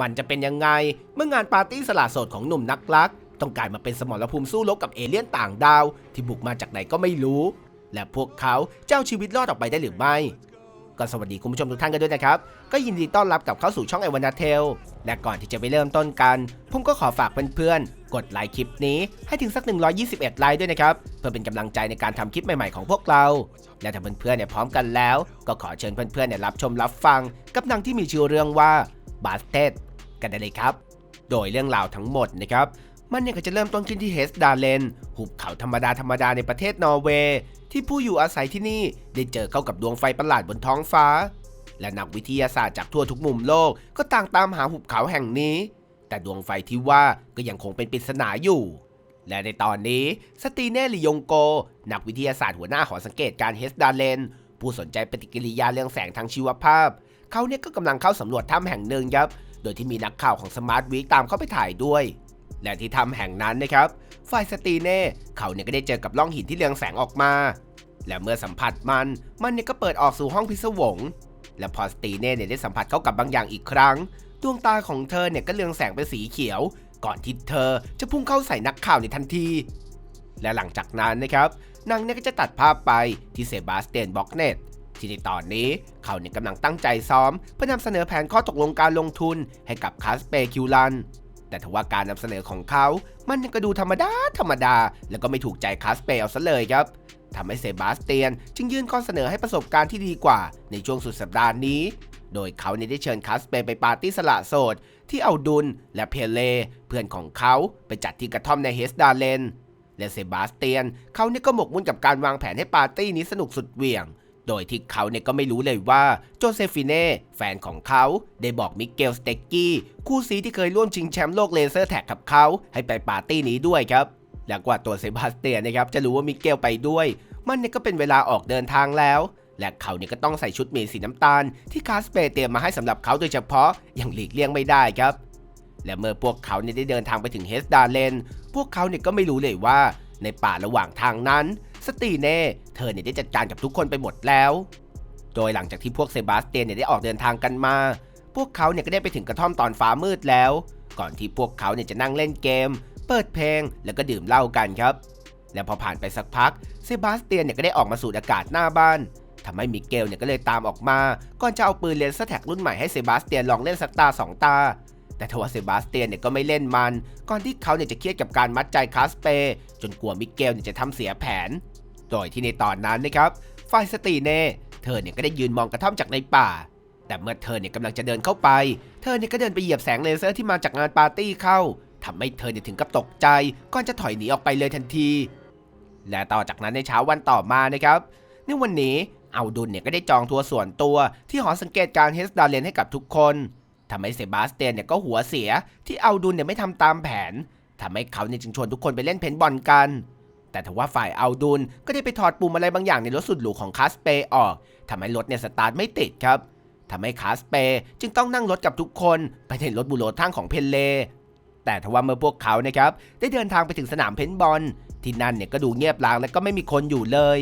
มันจะเป็นยังไง เมื่องานปาร์ตี้สละโสดของหนุ่มนักรัก ต้องกลายมาเป็นสมรภูมิสู้รบกับเอเลี่ยนต่างดาว ที่บุกมาจากไหนก็ไม่รู้ และพวกเขาเจ้าชีวิตรอดออกไปได้หรือไม่ก็สวัสดีคุณผู้ชมทุกท่านกันด้วยนะครับ ก็ยินดีต้อนรับกับเข้าสู่ช่องไอวันาเทล และก่อนที่จะไปเริ่มต้นกัน ผมก็ขอฝากเพื่อนๆ กดไลค์คลิปนี้ให้ถึงสัก 121 ไลค์ด้วยนะครับ เพื่อเป็นกำลังใจในการทำคลิปใหม่ๆของพวกเรา และถ้าเพื่อนๆเนี่ยพร้อมกันแล้ว ก็ขอเชิญเพื่อนๆเนี่ยรับชมรับฟัง กับหนังที่มีชื่อเรื่องว่า บาสเตดกันได้เลยครับ โดยเรื่องราวทั้งหมดนะครับ มันเนี่ยก็จะเริ่มต้นขึ้นที่เฮสดาเลน หุบเขาธรรมดาธรรมดาในประเทศนอร์เวย์ที่ผู้อยู่อาศัยที่นี่ได้เจอเข้ากับดวงไฟประหลาดบนท้องฟ้า และนักวิทยาศาสตร์จากทั่วทุกมุมโลกก็ต่างตามหาหุบเขาแห่งนี้ แต่ดวงไฟที่ว่าก็ยังคงเป็นปริศนาอยู่ และในตอนนี้สตีเน่ลิยงโก นักวิทยาศาสตร์หัวหน้าหอสังเกตการเฮสดาเลน ผู้สนใจปฏิกิริยาเรื่องแสงทางชีวภาพ เขาเนี่ยก็กำลังเข้าสำรวจถ้ำแห่งหนึ่งครับ โดยที่มีนักข่าวของสมาร์ทวีคตามเข้าไปถ่ายด้วย และที่ถ้ำแห่งนั้นนะครับ ฝ่ายสตีเน่เขาเนี่ยก็ได้เจอกับร่องหินที่เรืองแสงออกมา และเมื่อสัมผัสมัน มันเนี่ยก็เปิดออกสู่ห้องพิศวง และพอสตีเน่เนี่ยได้สัมผัสเข้ากับบางอย่างอีกครั้ง ดวงตาของเธอเนี่ยก็เรืองแสงเป็นสีเขียว ก่อนที่เธอจะพุ่งเข้าใส่นักข่าวในทันที และหลังจากนั้นนะครับนางเนี่ยก็จะตัดภาพไปที่เซบาสเตียนบ็อกเนตที่ในตอนนี้ เขาเนี่ยกำลังตั้งใจซ้อม เพื่อนำเสนอแผนข้อตกลงการลงทุนให้กับคาสเปคิวลัน แต่ทว่าการนำเสนอของเขา มันก็ดูธรรมดาธรรมดา แล้วก็ไม่ถูกใจคาสเปเอาซะเลยครับทำให้เซบาสเตียน จึงยื่นข้อเสนอให้ประสบการณ์ที่ดีกว่า ในช่วงสุดสัปดาห์นี้ โดยเขาเนี่ยได้เชิญคาสเปไปปาร์ตี้สละโสด ที่เอาดุลและเพเล เพื่อนของเขาไปจัดที่กระท่อมในเฮสดาเลนและเซบาสเตียนเขาเนี่ยก็หมกมุ่นกับการวางแผนให้ปาร์ตี้นี้สนุกสุดเหวี่ยง โดยที่เขาเนี่ยก็ไม่รู้เลยว่าโจเซฟิเน่แฟนของเขาได้บอกมิเกลสเต็กกี้คู่ซีที่เคยร่วมชิงแชมป์โลกเลเซอร์แท็กกับเขาให้ไปปาร์ตี้นี้ด้วยครับและกว่าตัวเซบาสเตียนนะครับจะรู้ว่ามิเกลไปด้วย มันเนี่ยก็เป็นเวลาออกเดินทางแล้ว และเขาเนี่ยก็ต้องใส่ชุดมีสีน้ำตาล ที่คาสเปเตรียมมาให้สำหรับเขาโดยเฉพาะอย่างหลีกเลี่ยงไม่ได้ครับและเมื่อพวกเขาเนี่ยได้เดินทางไปถึงเฮสดาเลน พวกเขาเนี่ยก็ไม่รู้เลยว่าในป่าระหว่างทางนั้น สตีเน่เธอเนี่ยได้จัดการกับทุกคนไปหมดแล้ว โดยหลังจากที่พวกเซบาสเตียนเนี่ยได้ออกเดินทางกันมา พวกเขาเนี่ยก็ได้ไปถึงกระท่อมตอนฟ้ามืดแล้ว ก่อนที่พวกเขาเนี่ยจะนั่งเล่นเกม เปิดเพลงแล้วก็ดื่มเหล้ากันครับ และพอผ่านไปสักพักเซบาสเตียนเนี่ยก็ได้ออกมาสูดอากาศหน้าบ้านทำให้มิเกลเนี่ยก็เลยตามออกมา ก่อนจะเอาปืนเลนส์แท็กรุ่นใหม่ให้เซบาสเตียนลองเล่นสักตาสองตา แต่ทว่าเซบาสเตียนเนี่ยก็ไม่เล่นมัน ก่อนที่เขาเนี่ยจะเครียดกับการมัดใจคาสเป จนกลัวมิเกลเนี่ยจะทำเสียแผน โดยที่ในตอนนั้นนะครับฝ่ายสตีเน่เธอเนี่ยก็ได้ยืนมองกระท่อมจากในป่า แต่เมื่อเธอเนี่ยกำลังจะเดินเข้าไป เธอเนี่ยก็เดินไปเหยียบแสงเลเซอร์ที่มาจากงานปาร์ตี้เข้าทำให้เธอเนี่ยถึงกับตกใจก่อนจะถอยหนีออกไปเลยทันที และต่อจากนั้นในเช้าวันต่อมานะครับ ในวันนี้เอาดุลเนี่ยก็ได้จองทัวร์ส่วนตัวที่หอสังเกตการเฮสดาเลนให้กับทุกคนทำให้เซบาสเตียนเนี่ยก็หัวเสียที่เอาดุลเนี่ยไม่ทำตามแผนทำให้เขาเนี่ยจึงชวนทุกคนไปเล่นเพนบอลกัน แต่ทว่าฝ่ายเอาดุลก็ได้ไปถอดปุ่มอะไรบางอย่างในรถสุดหรูของคาสเปออกทำให้รถเนี่ยสตาร์ทไม่ติดครับทำให้คาสเปจึงต้องนั่งรถกับทุกคนไปในรถบูโรทั้งของเพนเล แต่ทว่าเมื่อพวกเขานะครับได้เดินทางไปถึงสนามเพนบอลที่นั่นเนี่ยก็ดูเงียบร้างและก็ไม่มีคนอยู่เลย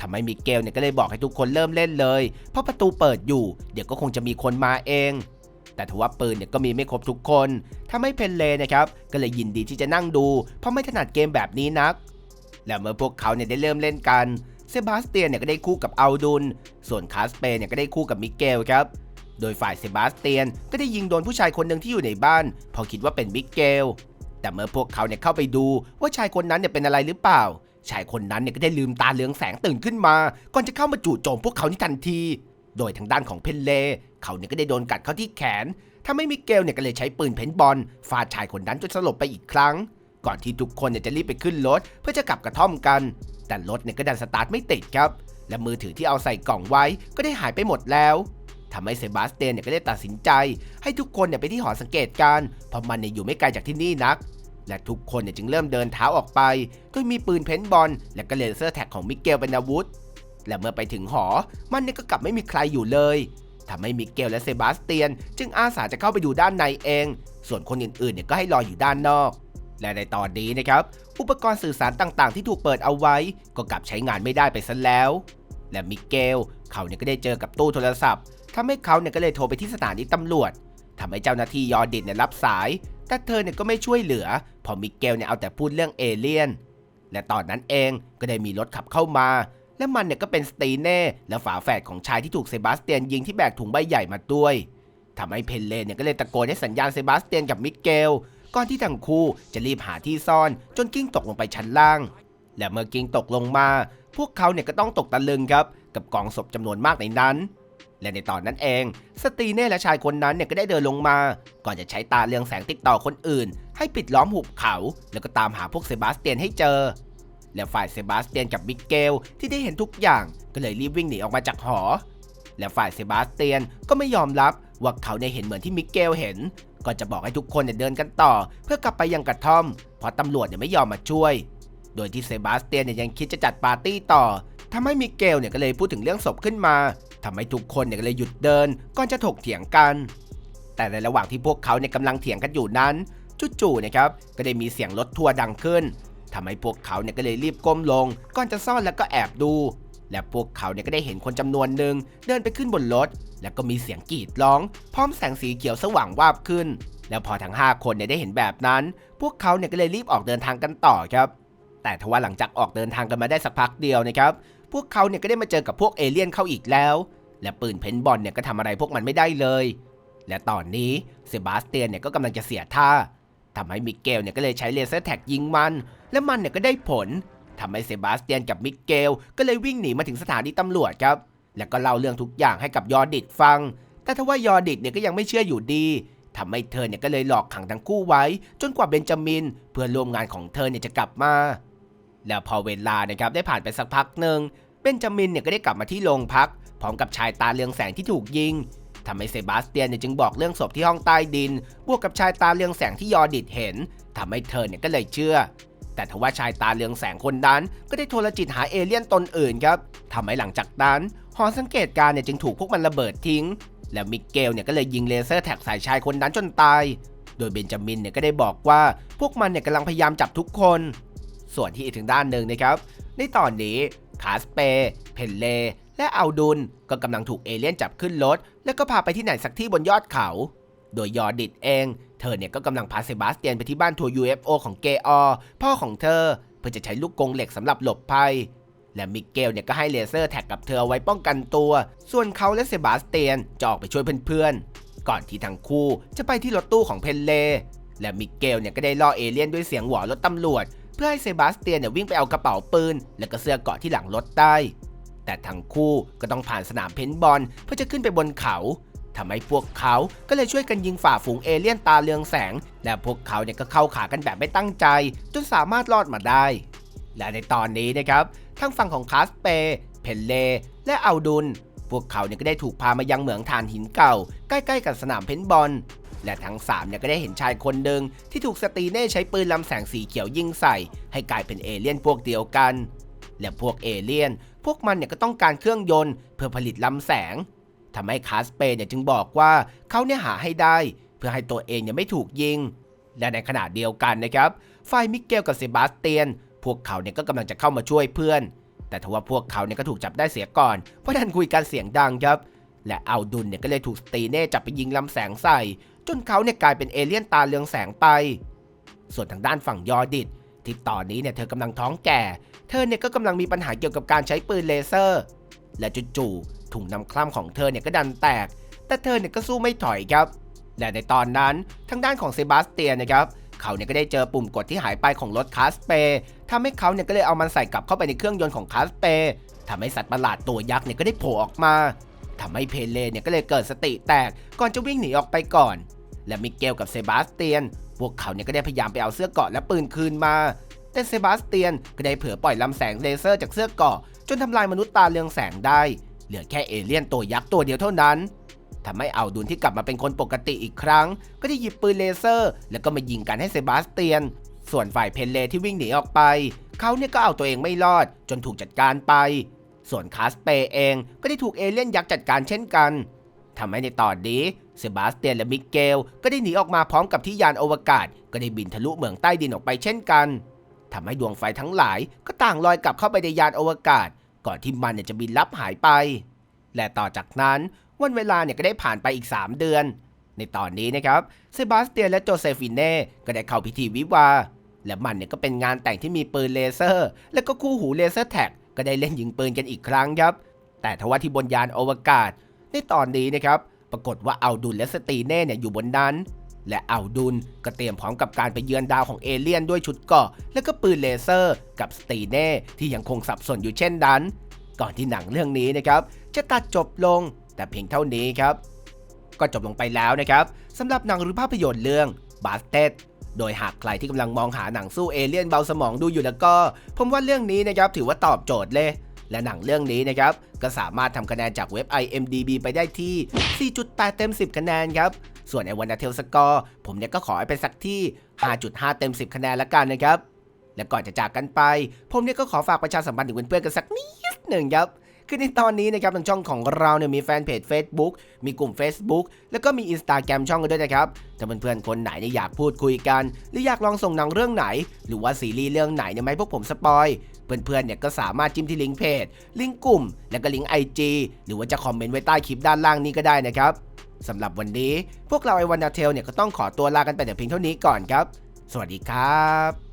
ทำให้มิเกลเนี่ยก็เลยบอกให้ทุกคนเริ่มเล่นเลย เพราะประตูเปิดอยู่ เดี๋ยวก็คงจะมีคนมาเอง แต่ทว่าปืนเนี่ยก็มีไม่ครบทุกคนทำให้เพนเลนะครับ ก็เลยยินดีที่จะนั่งดู เพราะไม่ถนัดเกมแบบนี้นัก และเมื่อพวกเขาเนี่ยได้เริ่มเล่นกัน เซบาสเตียนเนี่ยก็ได้คู่กับอัลดุลส่วนคาสเปเนี่ยก็ได้คู่กับมิเกลครับ โดยฝ่ายเซบาสเตียนก็ได้ยิงโดนผู้ชายคนหนึ่งที่อยู่ในบ้าน พอคิดว่าเป็นมิเกล แต่เมื่อพวกเขาเนี่ยเข้าไปดูว่าชายคนนั้นเนี่ยเป็นอะไรหรือเปล่า ชายคนนั้นเนี่ยก็ได้ลืมตาเลืองแสงตื่นขึ้นมา ก่อนจะเข้ามาจู่โจมพวกเขาในทันที โดยทางด้านของเพนเล เขาเนี่ยก็ได้โดนกัดเข้าที่แขนทำให้มิเกลเนี่ยก็เลยใช้ปืนเพนบอลฟาดชายคนนั้นจนสลบไปอีกครั้ง ก่อนที่ทุกคนเนี่ยจะรีบไปขึ้นรถเพื่อจะกลับกระท่อมกัน แต่รถเนี่ยก็ดันสตาร์ทไม่ติดครับ และมือถือที่เอาใส่กล่องไว้ก็ได้หายไปหมดแล้วทำให้เซบาสเตียนเนี่ยก็ได้ตัดสินใจ ให้ทุกคนเนี่ยไปที่หอสังเกตการณ์เพราะมันเนี่ยอยู่ไม่ไกลจากที่นี่นัก และทุกคนเนี่ยจึงเริ่มเดินเท้าออกไปโดยมีปืนเพนบอล และก็เลเซอร์แท็กของมิเกลเป็นอาวุธ และเมื่อไปถึงหอ มันเนี่ยก็กลับไม่มีใครอยู่เลยทำให้มิเกลและเซบาสเตียน จึงอาสาจะเข้าไปดูด้านในเอง ส่วนคนอื่นๆเนี่ยก็ให้รออยู่ด้านนอก และในตอนนี้นะครับ อุปกรณ์สื่อสารต่างๆ ที่ถูกเปิดเอาไว้ ก็กลับใช้งานไม่ได้ไปซะแล้ว และมิเกลเขาเนี่ยก็ได้เจอกับตู้โทรศัพท์ทำให้เขาเนี่ยก็เลยโทรไปที่สถานีตำรวจทำให้เจ้าหน้าที่ยอดิตเนี่ยรับสาย แต่เธอเนี่ยก็ไม่ช่วยเหลือเพอมิเกลเนี่ยเอาแต่พูดเรื่องเอเลี่ยน และตอนนั้นเองก็ได้มีรถขับเข้ามา และมันเนี่ยก็เป็นสตีเน่และฝาแฝดของชายที่ถูกเซบาสเตียนยิงที่แบกถุงใบใหญ่มาด้วยทำให้เพนเลนเนี่ยก็เลยตะโกนให้สัญญาณเซบาสเตียนกับมิเกล ก่อนที่ทั้งคู่จะรีบหาที่ซ่อนจนกิ้งตกลงไปชั้นล่าง และเมื่อกิ้งตกลงมา พวกเขาเนี่ยก็ต้องตกตะลึงครับ กับกองศพจำนวนมากในนั้น และในตอนนั้นเอง สตีเน่และชายคนนั้นเนี่ยก็ได้เดินลงมา ก่อนจะใช้ตาเรืองแสงติดต่อคนอื่น ให้ปิดล้อมหุบเขา แล้วก็ตามหาพวกเซบาสเตียนให้เจอ และฝ่ายเซบาสเตียนกับมิเกลที่ได้เห็นทุกอย่างก็เลยรีบวิ่งหนีออกมาจากหอและฝ่ายเซบาสเตียนก็ไม่ยอมรับ ว่าเขาได้เห็นเหมือนที่มิเกลเห็น ก็จะบอกให้ทุกคนเนี่ยเดินกันต่อ เพื่อกลับไปยังกระท่อม เพราะตำรวจเนี่ยไม่ยอมมาช่วย โดยที่เซบาสเตียนเนี่ยยังคิดจะจัดปาร์ตี้ต่อทำให้มิเกลเนี่ยก็เลยพูดถึงเรื่องศพขึ้นมาทำให้ทุกคนเนี่ยก็เลยหยุดเดินก่อนจะถกเถียงกัน แต่ในระหว่างที่พวกเขาเนี่ยกำลังเถียงกันอยู่นั้นจู่ๆนะครับก็ได้มีเสียงรถทัวร์ดังขึ้นทำให้พวกเขาเนี่ยก็เลยรีบก้มลงก่อนจะซ่อนแล้วก็แอบดู และพวกเขาเนี่ยก็ได้เห็นคนจำนวนหนึ่งเดินไปขึ้นบนรถ แล้วก็มีเสียงกรีดร้อง พร้อมแสงสีเขียวสว่างวาบขึ้น แล้วพอทั้ง 5 คนเนี่ยได้เห็นแบบนั้น พวกเขาเนี่ยก็เลยรีบออกเดินทางกันต่อครับ แต่ทว่าหลังจากออกเดินทางกันมาได้สักพักเดียวนะครับ พวกเขาเนี่ยก็ได้มาเจอกับพวกเอเลี่ยนเข้าอีกแล้ว และปืนเพนบอลเนี่ยก็ทำอะไรพวกมันไม่ได้เลย และตอนนี้เซบาสเตียนเนี่ยก็กำลังจะเสียท่าทำให้มิเกลเนี่ยก็เลยใช้เลเซอร์แท็กยิงมัน และมันเนี่ยก็ได้ผล ทำให้เซบาสเตียนกับมิเกล ก็เลยวิ่งหนีมาถึงสถานีตำรวจครับ แล้วก็เล่าเรื่องทุกอย่างให้กับยอร์ดิตฟัง แต่ทว่ายอร์ดิตเนี่ยก็ยังไม่เชื่ออยู่ดีทำให้เธอเนี่ยก็เลยหลอกขังทั้งคู่ไว้ จนกว่าเบนจามิน เพื่อนร่วมงานของเธอเนี่ยจะกลับมา แล้วพอเวลานะครับได้ผ่านไปสักพักหนึ่งเบนจามินเนี่ยก็ได้กลับมาที่โรงพัก พร้อมกับชายตาเรืองแสงที่ถูกยิงทำให้เซบาสเตียนเนี่ยจึงบอกเรื่องศพที่ห้องใต้ดิน บวกกับชายตาเรืองแสงที่ยอร์ดิตเห็น ทำให้เธอเนี่ยก็เลยเชื่อ แต่ทว่าชายตาเรืองแสงคนนั้น ก็ได้โทรจิตหาเอเลี่ยนตนอื่นครับทำให้หลังจากนั้นหอสังเกตการณ์เนี่ยจึงถูกพวกมันระเบิดทิ้ง และมิเกลเนี่ยก็เลยยิงเลเซอร์แท็กใส่ชายคนนั้นจนตาย โดยเบนจามินเนี่ยก็ได้บอกว่าพวกมันเนี่ยกำลังพยายามจับทุกคน ส่วนที่อีกถึงด้านหนึ่งนะครับ ในตอนนี้คาสเป เพนเล และอัลดุนก็กำลังถูกเอเลี่ยนจับขึ้นรถ แล้วก็พาไปที่ไหนสักที่บนยอดเขา โดยยอดิตเอง เธอเนี่ยก็กำลังพาเซบาสเตียนไปที่บ้านทัวร์ UFO ของเกออพ่อของเธอ เพื่อจะใช้ลูกกงเหล็กสำหรับหลบภัย และมิเกลเนี่ยก็ให้เลเซอร์แท็กกับเธอไว้ป้องกันตัว ส่วนเขาและเซบาสเตียนจะออกไปช่วยเพื่อนๆ ก่อนที่ทั้งคู่จะไปที่รถตู้ของเพนเล และมิเกลเนี่ยก็ได้ล่อเอเลี่ยนด้วยเสียงหวอรถตำรวจ เพื่อให้เซบาสเตียนเนี่ยวิ่งไปเอากระเป๋าปืน และก็เสื้อเกาะที่หลังรถได้แต่ทั้งคู่ก็ต้องผ่านสนามเพนบอลเพื่อจะขึ้นไปบนเขา ทำให้พวกเขาก็เลยช่วยกันยิงฝ่าฝูงเอเลี่ยนตาเรืองแสง และพวกเขาเนี่ยก็เข้าขากันแบบไม่ตั้งใจ จนสามารถรอดมาได้ และในตอนนี้นะครับทางฝั่งของคาสเป เพนเล และอัลดุน พวกเขาเนี่ยก็ได้ถูกพามายังเหมืองถ่านหินเก่า ใกล้ๆกับสนามเพนบอล และทั้งสามเนี่ยก็ได้เห็นชายคนหนึ่งที่ถูกสตีเน่ใช้ปืนลำแสงสีเขียวยิงใส่ ให้กลายเป็นเอเลี่ยนพวกเดียวกัน และพวกเอเลี่ยน พวกมันเนี่ยก็ต้องการเครื่องยนต์เพื่อผลิตลำแสง ทำให้คาสเปเนี่ยจึงบอกว่าเขาเนี่ยหาให้ได้ เพื่อให้ตัวเองเนี่ยไม่ถูกยิง และในขณะเดียวกันนะครับฝ่ายมิเกลกับเซบาสเตียน พวกเขาเนี่ยก็กำลังจะเข้ามาช่วยเพื่อน แต่ทว่าพวกเขาเนี่ยก็ถูกจับได้เสียก่อน เพราะดันคุยกันเสียงดังครับ และเอาดุลเนี่ยก็เลยถูกสตีเน่จับไปยิงลำแสงใส่ จนเขาเนี่ยกลายเป็นเอเลี่ยนตาเรืองแสงไป ส่วนทางด้านฝั่งยอร์ดิตที่ตอนนี้เนี่ยเธอกำลังท้องแก่ เธอเนี่ยก็กำลังมีปัญหาเกี่ยวกับการใช้ปืนเลเซอร์ และจู่ๆ ถุงน้ำคร่ำของเธอเนี่ยก็ดันแตก แต่เธอเนี่ยก็สู้ไม่ถอยครับ และในตอนนั้นทางด้านของเซบาสเตียนนะครับเขาเนี่ยก็ได้เจอปุ่มกดที่หายไปของรถคาสเปทำให้เขาเนี่ยก็เลยเอามันใส่กลับเข้าไปในเครื่องยนต์ของคาสเปทำให้สัตว์ประหลาดตัวยักษ์เนี่ยก็ได้โผล่ออกมาทำให้เพเลเนี่ยก็เลยเกิดสติแตกก่อนจะวิ่งหนีออกไปก่อน และมิเกลกับเซบาสเตียน พวกเขาเนี่ยก็ได้พยายามไปเอาเสื้อเกาะและปืนคืนมา แต่เซบาสเตียนก็ได้เผลอปล่อยลำแสงเลเซอร์จากเสื้อเกาะจนทำลายมนุษย์ตาเรืองแสงได้ เหลือแค่เอเลี่ยนตัวยักษ์ตัวเดียวเท่านั้นทำให้เอาดุลที่กลับมาเป็นคนปกติอีกครั้ง ก็ได้หยิบปืนเลเซอร์ แล้วก็มายิงกันให้เซบาสเตียน ส่วนฝ่ายเพนเลที่วิ่งหนีออกไป เขาเนี่ยก็เอาตัวเองไม่รอด จนถูกจัดการไป ส่วนคาสเปเองก็ได้ถูกเอเลี่ยนยักษ์จัดการเช่นกันทำให้ในตอนนี้เซบาสเตียนและมิเกล ก็ได้หนีออกมาพร้อมกับที่ยานอวกาศ ก็ได้บินทะลุเหมืองใต้ดินออกไปเช่นกันทำให้ดวงไฟทั้งหลายก็ต่างลอยกลับเข้าไปในยานอวกาศ ก่อนที่มันเนี่ยจะบินลับหายไป และต่อจากนั้นวันเวลาเนี่ยก็ได้ผ่านไปอีก 3 เดือน ในตอนนี้นะครับเซบาสเตียนและโจเซฟิเน่ก็ได้เข้าพิธีวิวา และมันเนี่ยก็เป็นงานแต่งที่มีปืนเลเซอร์ และก็คู่หูเลเซอร์แท็กก็ได้เล่นยิงปืนกันอีกครั้งครับ แต่ทว่าที่บนยานอวกาศ ในตอนนี้นะครับปรากฏว่าเอัลดุลและสตีเน่เนี่ยอยู่บนนั้น และอัลดุลก็เตรียมพร้อมกับการไปเยือนดาวของเอเลี่ยนด้วยชุดเกราะและก็ปืนเลเซอร์กับสตีเน่ที่ยังคงสับสนอยู่เช่นนั้น ก่อนที่หนังเรื่องนี้นะครับ จะตัดจบลงแต่เพียงเท่านี้ครับ ก็จบลงไปแล้วนะครับสำหรับหนังหรือภาพยนตร์เรื่อง b a s t e d โดยหากใครที่กำลังมองหาหนังสู้เอเลี่ยนเบาสมองดูอยู่แล้วก็ ผมว่าเรื่องนี้นะครับถือว่าตอบโจทย์เลยและหนังเรื่องนี้นะครับ ก็สามารถทำคะแนนจากเว็บ IMDB ไปได้ที่ 4.8 เต็ม 10 คะแนนครับ ส่วนไอวันนาเทลสกอร์ผมเนี่ยก็ขอให้เป็นสักที่ 5.5 เต็ม 10 คะแนนละกันนะครับ และก่อนจะจากกันไป ผมเนี่ยก็ขอฝากประชาสัมพันธ์ถึงเพื่อนๆกันสักนิดหนึ่งครับคือในตอนนี้นะครับทางช่องของเราเนี่ยมีแฟนเพจ Facebook มีกลุ่ม Facebook แล้วก็มี Instagram ช่องกันด้วยนะครับถ้าเพื่อนๆคนไหนเนี่ยอยากพูดคุยกัน หรืออยากลองส่งหนังเรื่องไหน หรือว่าซีรีส์เรื่องไหนเนี่ยไหมพวกผมสปอยเพื่อนๆเนี่ยก็สามารถจิ้มที่ลิงก์เพจ ลิงก์กลุ่ม แล้วก็ลิงก์ IG หรือว่าจะคอมเมนต์ไว้ใต้คลิปด้านล่างนี้ก็ได้นะครับ สำหรับวันนี้พวกเราไอวันดาเทลเนี่ยก็ต้องขอตัวลากันไปแต่เพียงเท่านี้ก่อนครับ สวัสดีครับ